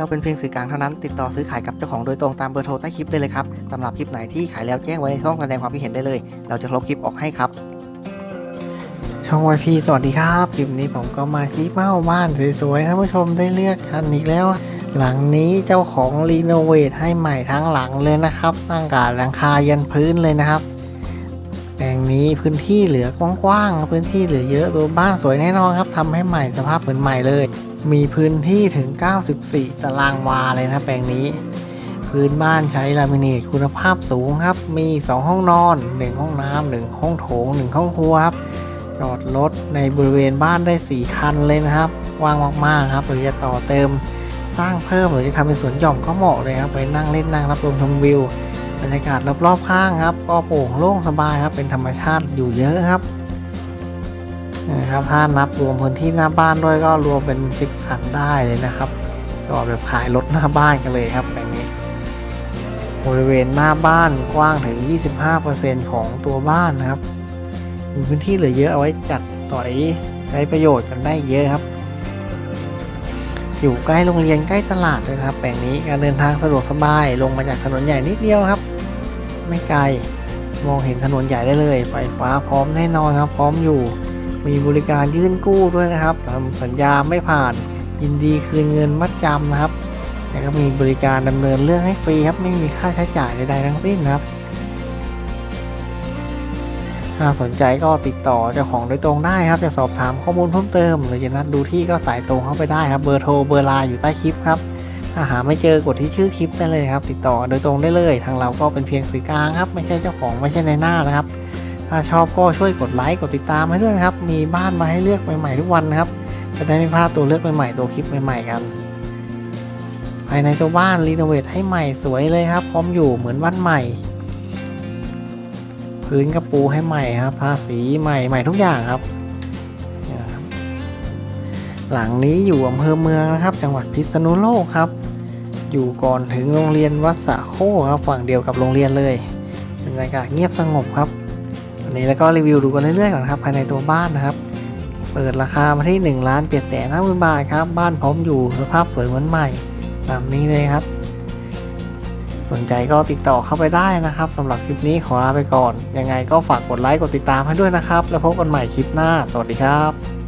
เราเป็นเพียงสื่อกลางเท่านั้น ติดต่อซื้อขายกับเจ้าของโดยตรงตามเบอร์โทรใต้คลิปได้เลยครับสำหรับคลิปไหนที่ขายแล้วแจ้งไว้ในช่องแสดงความคิดเห็นได้เลย เราจะลบคลิปออกให้ครับ ช่องวพีสวัสดีครับคลิปนี้ผมก็มาชี้เป้าบ้านสวยๆท่านผู้ชมได้เลือกกันอีกแล้ว หลังนี้เจ้าของรีโนเวทให้ใหม่ทั้งหลังเลยนะครับตั้งแต่หลังคายันพื้นเลยนะครับแปลงนี้พื้นที่เหลือกว้างๆพื้นที่เหลือเยอะตัวบ้านสวยแน่นอนครับทำให้ใหม่สภาพเหมือนใหม่เลย มีพื้นที่ถึง 94 ตารางวาเลยนะแปลงนี้ พื้นบ้านใช้ลามิเนตคุณภาพสูงครับ มี 2 ห้องนอน 1 ห้องน้ำ1ห้องโถง 1 ห้องครัวครับ จอดรถในบริเวณบ้านได้ 4 คันเลยนะครับว้างมากๆครับหรือจะต่อเติมสร้างเพิ่มหรือจะทำเป็นสวนหย่อมก็เหมาะเลยครับไปนั่งเล่นนั่งรับลมชมวิวบรรยากาศรอบๆข้างครับก็โปร่งโล่งสบายครับเป็นธรรมชาติอยู่เยอะครับ นะครับถ้านับรวมพื้นที่หน้าบ้านด้วยก็รวมเป็น 10 คันได้เลยนะครับ ก็แบบขายรถหน้าบ้านกันเลยครับแบบนี้ บริเวณหน้าบ้านกว้างถึง 25%ของตัวบ้านนะครับ มีพื้นที่เหลือเยอะเอาไว้จัดสอยใช้ประโยชน์กันได้เยอะครับ อยู่ใกล้โรงเรียนใกล้ตลาดเลยครับแปลงนี้การเดินทางสะดวกสบายลงมาจากถนนใหญ่นิดเดียวครับ ไม่ไกลมองเห็นถนนใหญ่ได้เลย ไฟฟ้าพร้อมแน่นอนครับ พร้อมอยู่ มีบริการยื่นกู้ด้วยนะครับทำสัญญาไม่ผ่านยินดีคืนเงินมัดจำนะครับแล้วก็มีบริการดำเนินเรื่องให้ฟรีครับไม่มีค่าใช้จ่ายใดๆทั้งสิ้นนะครับถ้าสนใจก็ติดต่อเจ้าของโดยตรงได้ครับ จะสอบถามข้อมูลเพิ่มเติม หรือจะนัดดูที่ก็สายตรงเข้าไปได้ครับเบอร์โทรเบอร์ไลน์อยู่ใต้คลิปครับถ้าหาไม่เจอกดที่ชื่อคลิปได้เลยครับ ติดต่อโดยตรงได้เลย ทางเราก็เป็นเพียงสื่อกลางครับ ไม่ใช่เจ้าของไม่ใช่ในหน้านะครับ ถ้าชอบก็ช่วยกดไลค์กดติดตามให้ด้วยนะครับ มีบ้านมาให้เลือกใหม่ๆทุกวันนะครับ จะได้ไม่พลาดตัวเลือกใหม่ๆตัวคลิปใหม่ๆกัน ภายในตัวบ้านรีโนเวทให้ใหม่สวยเลยครับ พร้อมอยู่เหมือนบ้านใหม่ พื้นกระปูให้ใหม่ครับทาสีใหม่ใหม่ทุกอย่างครับเนี่ยครับหลังนี้อยู่อำเภอเมืองนะครับ จังหวัดพิษณุโลกครับ อยู่ก่อนถึงโรงเรียนวัดสะโคครับฝั่งเดียวกับโรงเรียนเลยบรรยากาศเงียบสงบครับันนี้แล้วก็รีวิวดูกันเรื่อยๆก่อนครับภายในตัวบ้านนะครับ เปิดราคามาที่1นึ่งล้านเจ็ดแสนห้าหมื่นบาทครับ บ้านพร้อมอยู่สภาพสวยเหมือนใหม่ตามนี้เลยครับ สนใจก็ติดต่อเข้าไปได้นะครับสำหรับคลิปนี้ขอลาไปก่อน ยังไงก็ฝากกดไลค์กดติดตามให้ด้วยนะครับ แล้วพบกันใหม่คลิปหน้า สวัสดีครับ